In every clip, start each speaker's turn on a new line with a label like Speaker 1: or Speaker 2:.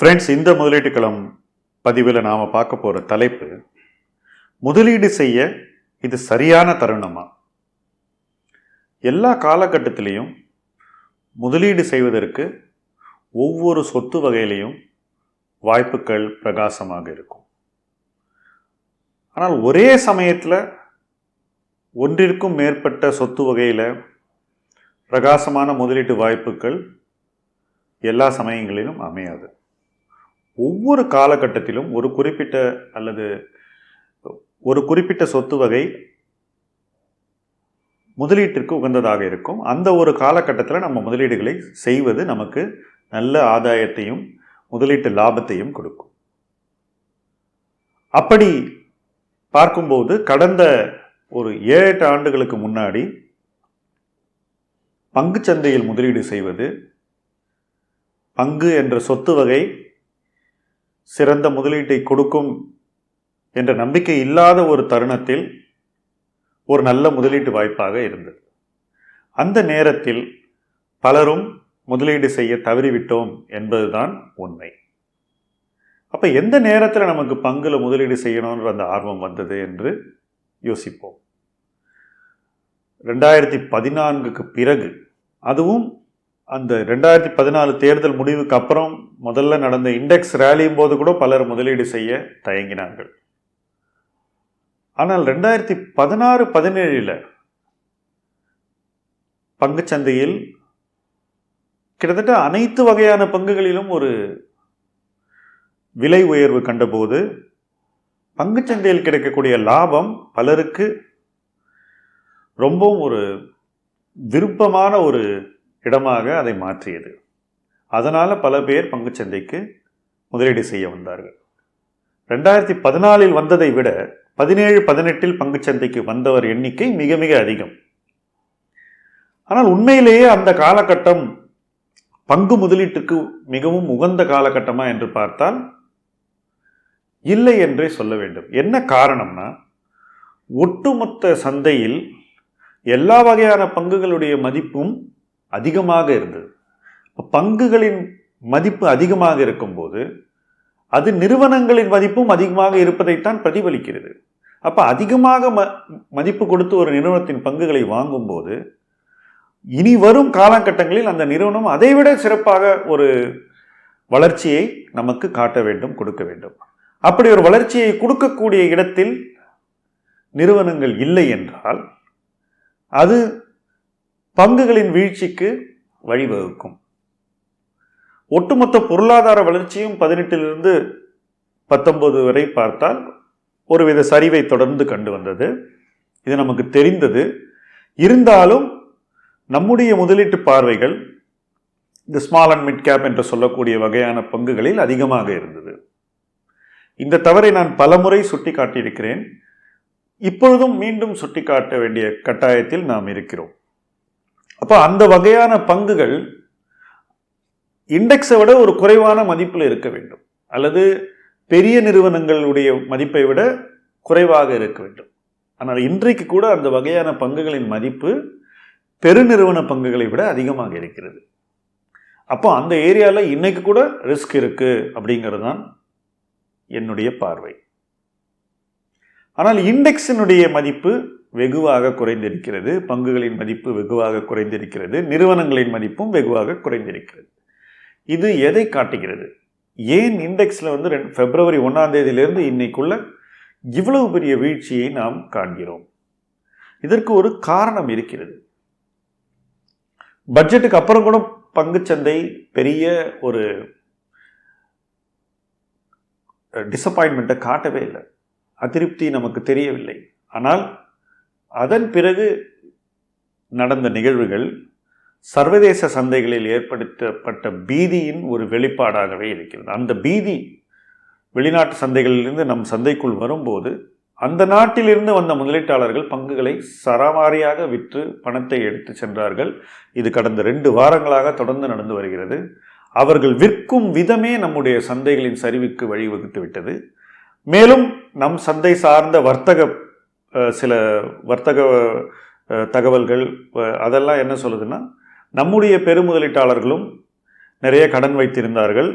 Speaker 1: Friends இந்த முதலீட்டு களம் பதிவில் நாம் பார்க்க போகிற தலைப்பு முதலீடு செய்ய இது சரியான தருணமா? எல்லா காலகட்டத்திலையும் முதலீடு செய்வதற்கு ஒவ்வொரு சொத்து வகையிலையும் வாய்ப்புகள் பிரகாசமாக இருக்கும். ஆனால் ஒரே சமயத்தில் ஒன்றிற்கும் மேற்பட்ட சொத்து வகையில் பிரகாசமான முதலீட்டு வாய்ப்புகள் எல்லா சமயங்களிலும் அமையாது. ஒவ்வொரு காலகட்டத்திலும் ஒரு குறிப்பிட்ட அல்லது ஒரு குறிப்பிட்ட சொத்து வகை முதலீட்டிற்கு உகந்ததாக இருக்கும். அந்த ஒரு காலகட்டத்தில் நம்ம முதலீடுகளை செய்வது நமக்கு நல்ல ஆதாயத்தையும் முதலீட்டு லாபத்தையும் கொடுக்கும். அப்படி பார்க்கும்போது கடந்த ஒரு ஏழு எட்டு ஆண்டுகளுக்கு முன்னாடி பங்குச்சந்தையில் முதலீடு செய்வது பங்கு என்ற சொத்து வகை சிறந்த முதலீட்டை கொடுக்கும் என்ற நம்பிக்கை இல்லாத ஒரு தருணத்தில் ஒரு நல்ல முதலீட்டு வாய்ப்பாக இருந்தது. அந்த நேரத்தில் பலரும் முதலீடு செய்ய தவறிவிட்டோம் என்பதுதான் உண்மை. அப்போ எந்த நேரத்தில் நமக்கு பங்கில் முதலீடு செய்யணுன்ற அந்த ஆர்வம் வந்தது என்று யோசிப்போம். ரெண்டாயிரத்தி பதினான்குக்கு பிறகு அதுவும் அந்த ரெண்டாயிரத்தி பதினாலு தேர்தல் முடிவுக்கு அப்புறம் முதல்ல நடந்த இண்டெக்ஸ் ரேலியும் போது கூட பலர் முதலீடு செய்ய தயங்கினார்கள். ஆனால் ரெண்டாயிரத்தி பதினாறு பதினேழில் பங்குச்சந்தையில் கிட்டத்தட்ட அனைத்து வகையான பங்குகளிலும் ஒரு விலை உயர்வு கண்டபோது பங்குச்சந்தையில் கிடைக்கக்கூடிய லாபம் பலருக்கு ரொம்பவும் ஒரு விருப்பமான ஒரு இடமாக அதை மாற்றியது. அதனால் பல பேர் பங்குச்சந்தைக்கு முதலீடு செய்ய வந்தார்கள். ரெண்டாயிரத்தி பதினாலில் வந்ததை விட பதினேழு பதினெட்டில் பங்குச்சந்தைக்கு வந்தவர் எண்ணிக்கை மிக மிக அதிகம். ஆனால் உண்மையிலேயே அந்த காலகட்டம் பங்கு முதலீட்டுக்கு மிகவும் உகந்த காலகட்டமா என்று பார்த்தால் இல்லை என்றே சொல்ல வேண்டும். என்ன காரணம்னா ஒட்டுமொத்த சந்தையில் எல்லா வகையான பங்குகளுடைய மதிப்பும் அதிகமாக இருந்தது. பங்குகளின் மதிப்பு அதிகமாக இருக்கும்போது அது நிறுவனங்களின் மதிப்பும் அதிகமாக இருப்பதைத்தான் பிரதிபலிக்கிறது. அப்போ அதிகமாக ம மதிப்பு கொடுத்து ஒரு நிறுவனத்தின் பங்குகளை வாங்கும்போது இனி வரும் காலகட்டங்களில் அந்த நிறுவனம் அதைவிட சிறப்பாக ஒரு வளர்ச்சியை நமக்கு காட்ட வேண்டும் கொடுக்க வேண்டும். அப்படி ஒரு வளர்ச்சியை கொடுக்கக்கூடிய இடத்தில் நிறுவனங்கள் இல்லை என்றால் அது பங்குகளின் வீழ்ச்சிக்கு வழிவகுக்கும். ஒட்டுமொத்த பொருளாதார வளர்ச்சியும் பதினெட்டிலிருந்து பத்தொன்பது வரை பார்த்தால் ஒருவித சரிவை தொடர்ந்து கண்டு வந்தது. இது நமக்கு தெரிந்தது. இருந்தாலும் நம்முடைய முதலீட்டு பார்வைகள் இந்த ஸ்மால் அண்ட் மிட் கேப் என்று சொல்லக்கூடிய வகையான பங்குகளில் அதிகமாக இருந்தது. இந்த தவறை நான் பலமுறை சுட்டி காட்டியிருக்கிறேன் இப்பொழுதும் மீண்டும் சுட்டிக்காட்ட வேண்டிய கட்டாயத்தில் நாம் இருக்கிறோம். அப்போ அந்த வகையான பங்குகள் இண்டெக்ஸை விட ஒரு குறைவான மதிப்பில் இருக்க வேண்டும். அல்லது பெரிய நிறுவனங்களுடைய மதிப்பை விட குறைவாக இருக்க வேண்டும். ஆனால் இன்றைக்கு கூட அந்த வகையான பங்குகளின் மதிப்பு பெருநிறுவன பங்குகளை விட அதிகமாக இருக்கிறது. அப்போ அந்த ஏரியாவில் இன்னைக்கு கூட ரிஸ்க் இருக்குது அப்படிங்கிறது தான் என்னுடைய பார்வை. ஆனால் இண்டெக்ஸினுடைய மதிப்பு வெகுவாக குறைந்திருக்கிறது. பங்குகளின் மதிப்பு வெகுவாக குறைந்திருக்கிறது. நிறுவனங்களின் மதிப்பும் வெகுவாக குறைந்திருக்கிறது. இது எதை காட்டுகிறது? ஏன் இண்டெக்ஸில் வந்து ரெண்டு பிப்ரவரி ஒன்றாம் தேதியிலிருந்து இன்னைக்குள்ள இவ்வளவு பெரிய வீழ்ச்சியை நாம் காண்கிறோம்? இதற்கு ஒரு காரணம் இருக்கிறது. பட்ஜெட்டுக்கு அப்புறம் கூட பங்குச்சந்தை பெரிய ஒரு டிசப்பாயின்மெண்ட்டை காட்டவே இல்லை. அதிருப்தி நமக்கு தெரியவில்லை. ஆனால் அதன் பிறகு நடந்த நிகழ்வுகள் சர்வதேச சந்தைகளில் ஏற்படுத்தப்பட்ட பீதியின் ஒரு வெளிப்பாடாகவே இருக்கிறது. அந்த பீதி வெளிநாட்டு சந்தைகளிலிருந்து நம் சந்தைக்குள் வரும்போது அந்த நாட்டிலிருந்து வந்த முதலீட்டாளர்கள் பங்குகளை சரமாரியாக விற்று பணத்தை எடுத்து சென்றார்கள். இது கடந்த ரெண்டு வாரங்களாக தொடர்ந்து நடந்து வருகிறது. அவர்கள் விற்கும் விதமே நம்முடைய சந்தைகளின் சரிவுக்கு வழிவகுத்து விட்டது. மேலும் நம் சந்தை சார்ந்த வர்த்தக சில வர்த்தக தகவல்கள் அதெல்லாம் என்ன சொல்லுதுன்னா நம்முடைய பெருமுதலீட்டாளர்களும் நிறைய கடன் வைத்திருந்தார்கள்.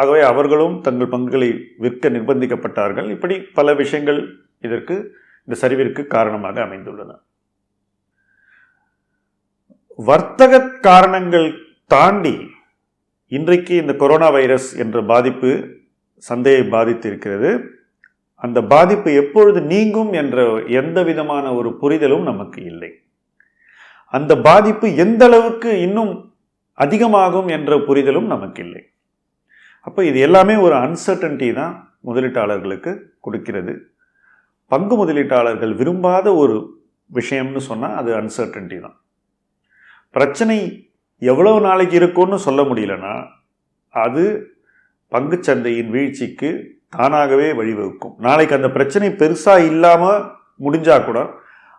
Speaker 1: ஆகவே அவர்களும் தங்கள் பங்குகளை விற்க நிர்பந்திக்கப்பட்டார்கள். இப்படி பல விஷயங்கள் இதற்கு இந்த சரிவிற்கு காரணமாக அமைந்துள்ளன. வர்த்தக காரணங்கள் தாண்டி இன்றைக்கு இந்த கொரோனா வைரஸ் என்ற பாதிப்பு சந்தையை பாதித்திருக்கிறது. அந்த பாதிப்பு எப்பொழுது நீங்கும் என்ற எந்த விதமான ஒரு புரிதலும் நமக்கு இல்லை. அந்த பாதிப்பு எந்த அளவுக்கு இன்னும் அதிகமாகும் என்ற புரிதலும் நமக்கு இல்லை. அப்போ இது எல்லாமே ஒரு அன்சர்டன்டி தான் முதலீட்டாளர்களுக்கு கொடுக்கிறது. பங்கு முதலீட்டாளர்கள் விரும்பாத ஒரு விஷயம்னு சொன்னால் அது அன்சர்டன்டி தான். பிரச்சனை எவ்வளவு நாளைக்கு இருக்கும்னு சொல்ல முடியலன்னா அது பங்குச்சந்தையின் வீழ்ச்சிக்கு தானாகவே வழிவகுக்கும். நாளைக்கு அந்த பிரச்சனை பெருசாக இல்லாமல் முடிஞ்சால் கூட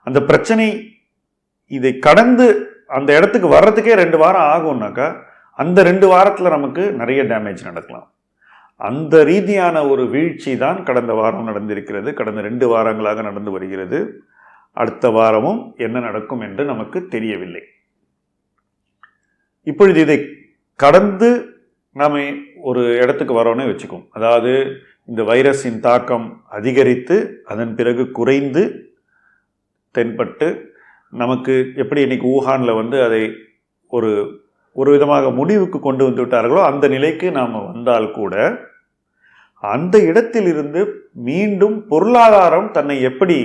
Speaker 1: அந்த பிரச்சனை இதை கடந்து அந்த இடத்துக்கு வர்றதுக்கே ரெண்டு வாரம் ஆகும்னாக்கா அந்த ரெண்டு வாரத்தில் நமக்கு நிறைய டேமேஜ் நடக்கலாம். அந்த ரீதியான ஒரு வீழ்ச்சி தான் கடந்த வாரம் நடந்திருக்கிறது. கடந்த ரெண்டு வாரங்களாக நடந்து வருகிறது. அடுத்த வாரமும் என்ன நடக்கும் என்று நமக்கு தெரியவில்லை. இப்பொழுது இதை கடந்து நாம் ஒரு இடத்துக்கு வரோன்னே வச்சுக்கோம் அதாவது இந்த வைரஸின் தாக்கம் அதிகரித்து அதன் பிறகு குறைந்து தென்பட்டு நமக்கு எப்படி இன்னைக்கு ஊகானில் வந்து அதை ஒரு ஒரு விதமாக முடிவுக்கு கொண்டு வந்து விட்டார்களோ அந்த நிலைக்கு நாம் வந்தால் கூட அந்த இடத்திலிருந்து மீண்டும் பொருளாதாரம் தன்னை எப்படி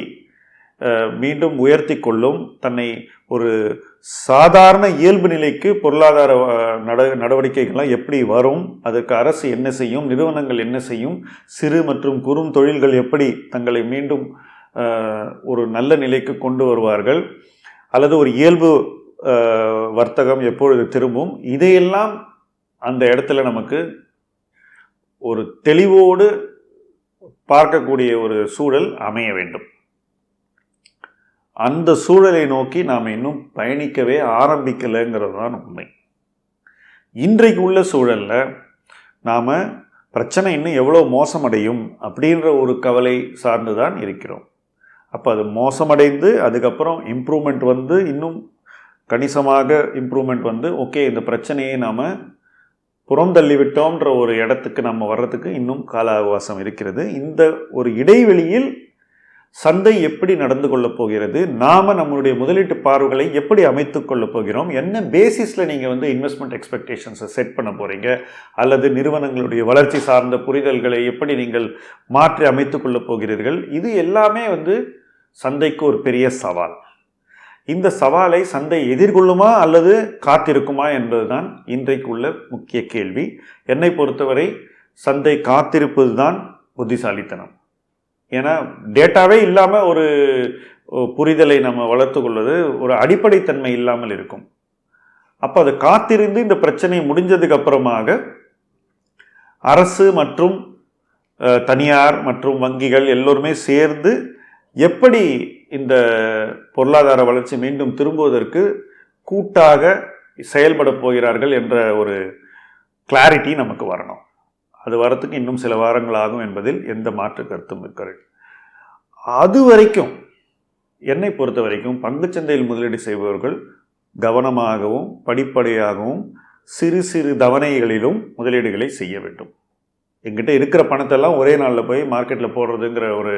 Speaker 1: மீண்டும் உயர்த்தி கொள்ளும் தன்னை ஒரு சாதாரண இயல்பு நிலைக்கு பொருளாதார நட நடவடிக்கைகள்லாம் எப்படி வரும் அதற்கு அரசு என்ன செய்யும் நிறுவனங்கள் என்ன செய்யும் சிறு மற்றும் குறும் தொழில்கள் எப்படி தங்களை மீண்டும் ஒரு நல்ல நிலைக்கு கொண்டு வருவார்கள் அல்லது ஒரு இயல்பு வர்த்தகம் எப்பொழுது திரும்பும் இதையெல்லாம் அந்த இடத்துல நமக்கு ஒரு தெளிவோடு பார்க்கக்கூடிய ஒரு சூழல் அமைய வேண்டும். அந்த சூழலை நோக்கி நாம் இன்னும் பயணிக்கவே ஆரம்பிக்கலைங்கிறது தான் உண்மை. இன்றைக்கு உள்ள சூழலில் நாம் பிரச்சனை இன்னும் எவ்வளோ மோசமடையும் அப்படின்ற ஒரு கவலை சார்ந்து தான் இருக்கிறோம். அப்போ அது மோசமடைந்து அதுக்கப்புறம் இம்ப்ரூவ்மெண்ட் வந்து இன்னும் கணிசமாக இம்ப்ரூவ்மெண்ட் வந்து ஓகே இந்த பிரச்சனையை நாம் புறந்தள்ளி விட்டோம்ன்ற ஒரு இடத்துக்கு நம்ம வர்றதுக்கு இன்னும் கால அவகாசம் இருக்கிறது. இந்த ஒரு இடைவெளியில் சந்தை எப்படி நடந்து கொள்ளப் போகிறது? நாம் நம்மளுடைய முதலீட்டு பார்வைகளை எப்படி அமைத்து கொள்ளப் போகிறோம்? என்ன பேசிஸில் நீங்கள் வந்து இன்வெஸ்ட்மெண்ட் எக்ஸ்பெக்டேஷன்ஸை செட் பண்ண போகிறீங்க அல்லது நிறுவனங்களுடைய வளர்ச்சி சார்ந்த புரிதல்களை எப்படி நீங்கள் மாற்றி அமைத்து கொள்ளப் போகிறீர்கள்? இது எல்லாமே வந்து சந்தைக்கு ஒரு பெரிய சவால். இந்த சவாலை சந்தை எதிர்கொள்ளுமா அல்லது காத்திருக்குமா என்பதுதான் இன்றைக்கு உள்ள முக்கிய கேள்வி. என்னை பொறுத்தவரை சந்தை காத்திருப்பது தான் புத்திசாலித்தனம். ஏன்னா டேட்டாவே இல்லாமல் ஒரு புரிதலை நம்ம வளர்த்துக்கொள்வது ஒரு அடிப்படைத்தன்மை இல்லாமல் இருக்கும். அப்போ அது காத்திருந்து இந்த பிரச்சனை முடிஞ்சதுக்கு அப்புறமாக அரசு மற்றும் தனியார் மற்றும் வங்கிகள் எல்லோருமே சேர்ந்து எப்படி இந்த பொருளாதார வளர்ச்சி மீண்டும் திரும்புவதற்கு கூட்டாக செயல்பட போகிறார்கள் என்ற ஒரு கிளாரிட்டி நமக்கு வரணும். அது வரத்துக்கு இன்னும் சில வாரங்கள் ஆகும் என்பதில் எந்த மாற்று கருத்தும் இருக்கிறது அது வரைக்கும் என்னை பொறுத்த வரைக்கும் பங்குச்சந்தையில் முதலீடு செய்பவர்கள் கவனமாகவும் படிப்படியாகவும் சிறு சிறு தவணைகளிலும் முதலீடுகளை செய்ய வேண்டும். எங்கிட்ட இருக்கிற பணத்தெல்லாம் ஒரே நாளில் போய் மார்க்கெட்டில் போடுறதுங்கிற ஒரு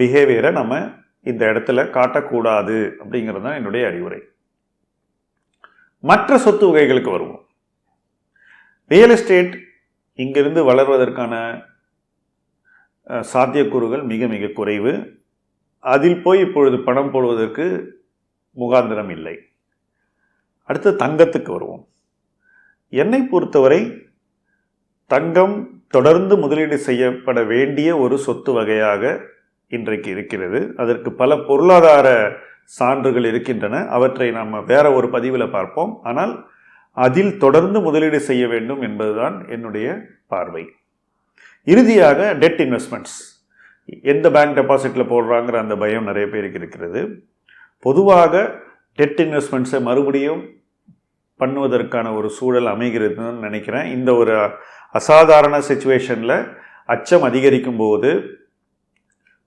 Speaker 1: பிஹேவியரை நம்ம இந்த இடத்துல காட்டக்கூடாது அப்படிங்கிறது தான் என்னுடைய அறிவுரை. மற்ற சொத்து வகைகளுக்கு வருவோம். ரியல் எஸ்டேட் இங்கிருந்து வளர்வதற்கான சாத்தியக்கூறுகள் மிக மிக குறைவு. அதில் போய் இப்பொழுது பணம் போடுவதற்கு முகாந்திரம் இல்லை. அடுத்து தங்கத்துக்கு வருவோம். என்னை பொறுத்தவரை தங்கம் தொடர்ந்து முதலீடு செய்யப்பட வேண்டிய ஒரு சொத்து வகையாக இன்றைக்கு இருக்கிறது. அதற்கு பல பொருளாதார சான்றுகள் இருக்கின்றன. அவற்றை நாம் வேற ஒரு பதிவில் பார்ப்போம். ஆனால் அதில் தொடர்ந்து முதலீடு செய்ய வேண்டும் என்பதுதான் என்னுடைய பார்வை. இறுதியாக டெட் இன்வெஸ்ட்மெண்ட்ஸ் எந்த பேங்க் டெபாசிட்டில் போடுறாங்கிற அந்த பயம் நிறைய பேருக்கு இருக்கிறது. பொதுவாக டெட் இன்வெஸ்ட்மெண்ட்ஸை மறுபடியும் பண்ணுவதற்கான ஒரு சூழல் அமைகிறதுன்னு நினைக்கிறேன். இந்த ஒரு அசாதாரண சுச்சுவேஷனில் அச்சம் அதிகரிக்கும் போது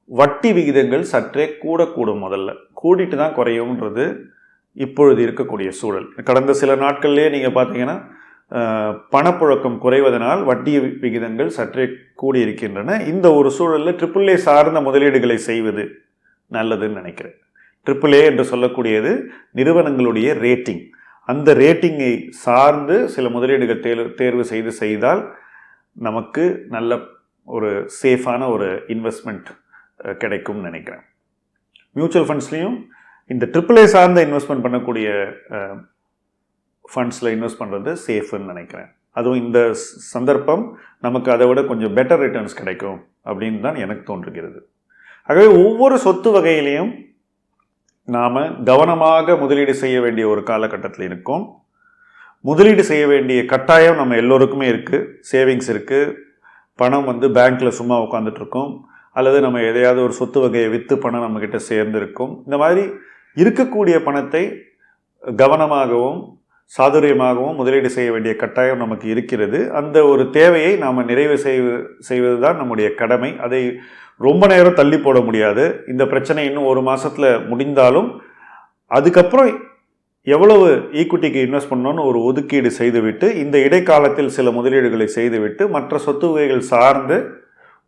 Speaker 1: வட்டி விகிதங்கள் சற்றே கூடக்கூடும் முதல்ல. கூடிட்டு தான் குறையும்ன்றது இப்பொழுது இருக்கக்கூடிய சூழல். கடந்த சில நாட்கள்லேயே நீங்கள் பார்த்தீங்கன்னா பணப்புழக்கம் குறைவதனால் வட்டி விகிதங்கள் சற்றே கூடியிருக்கின்றன. இந்த ஒரு சூழலில் ட்ரிபிள் ஏ சார்ந்த முதலீடுகளை செய்வது நல்லதுன்னு நினைக்கிறேன். ட்ரிபிள் ஏ என்று சொல்லக்கூடியது நிறுவனங்களுடைய ரேட்டிங் அந்த ரேட்டிங்கை சார்ந்து சில முதலீடுகள் தேர்வு தேர்வு செய்து செய்தால் நமக்கு நல்ல ஒரு சேஃபான ஒரு இன்வெஸ்ட்மெண்ட் கிடைக்கும்னு நினைக்கிறேன். மியூச்சுவல் ஃபண்ட்ஸ்லேயும் இந்த ட்ரிபிள் சார்ந்த இன்வெஸ்ட்மெண்ட் பண்ணக்கூடிய ஃபண்ட்ஸில் இன்வெஸ்ட் பண்ணுறது சேஃப்னு நினைக்கிறேன். அதுவும் இந்த சந்தர்ப்பம் நமக்கு அதை விட கொஞ்சம் பெட்டர் ரிட்டர்ன்ஸ் கிடைக்கும் அப்படின்னு தான் எனக்கு தோன்றுகிறது. ஆகவே ஒவ்வொரு சொத்து வகையிலையும் நாம் கவனமாக முதலீடு செய்ய வேண்டிய ஒரு காலகட்டத்தில் இருக்கோம். முதலீடு செய்ய வேண்டிய கட்டாயம் நம்ம எல்லோருக்குமே இருக்குது சேவிங்ஸ் இருக்குது பணம் வந்து பேங்க்கில் சும்மா உட்காந்துட்டு இருக்கோம். அல்லது நம்ம எதையாவது ஒரு சொத்து வகையை விற்று பணம் நம்மக்கிட்ட சேர்ந்து இருக்கும் இந்த மாதிரி இருக்கக்கூடிய பணத்தை கவனமாகவும் சாதுரியமாகவும் முதலீடு செய்ய வேண்டிய கட்டாயம் நமக்கு இருக்கிறது. அந்த ஒரு தேவையை நாம் நிறைவு செய்வது செய்வது தான் நம்முடைய கடமை. அதை ரொம்ப நேரம் தள்ளி போட முடியாது. இந்த பிரச்சனை இன்னும் ஒரு மாதத்தில் முடிந்தாலும் அதுக்கப்புறம் எவ்வளவு ஈக்குட்டிக்கு இன்வெஸ்ட் பண்ணணும்னு ஒரு ஒதுக்கீடு செய்துவிட்டு இந்த இடைக்காலத்தில் சில முதலீடுகளை செய்துவிட்டு மற்ற சொத்து வகைகள் சார்ந்து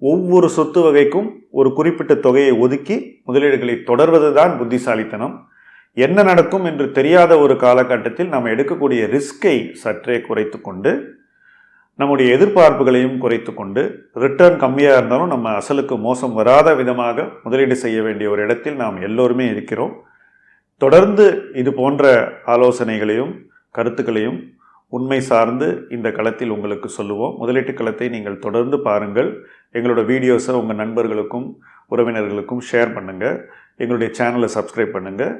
Speaker 1: ஒவ்வொரு சொத்து வகைக்கும் ஒரு குறிப்பிட்ட தொகையை ஒதுக்கி முதலீடுகளை தொடர்வது தான் புத்திசாலித்தனம். என்ன நடக்கும் என்று தெரியாத ஒரு காலகட்டத்தில் நாம் எடுக்கக்கூடிய ரிஸ்கை சற்றே குறைத்து கொண்டு நம்முடைய எதிர்பார்ப்புகளையும் குறைத்து கொண்டு ரிட்டர்ன் கம்மியாக இருந்தாலும் நம்ம அசலுக்கு மோசம் வராத விதமாக முதலீடு செய்ய வேண்டிய ஒரு இடத்தில் நாம் எல்லோருமே இருக்கிறோம். தொடர்ந்து இது போன்ற ஆலோசனைகளையும் கருத்துக்களையும் உண்மை சார்ந்து இந்த களத்தில் உங்களுக்கு சொல்லுவோம். முதலீட்டு களத்தை நீங்கள் தொடர்ந்து பாருங்கள். எங்களோட வீடியோஸை உங்கள் நண்பர்களுக்கும் உறவினர்களுக்கும் ஷேர் பண்ணுங்கள் எங்களுடைய சேனலை சப்ஸ்கிரைப் பண்ணுங்கள்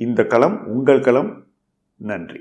Speaker 1: இந்த களம் உங்கள் களம். நன்றி.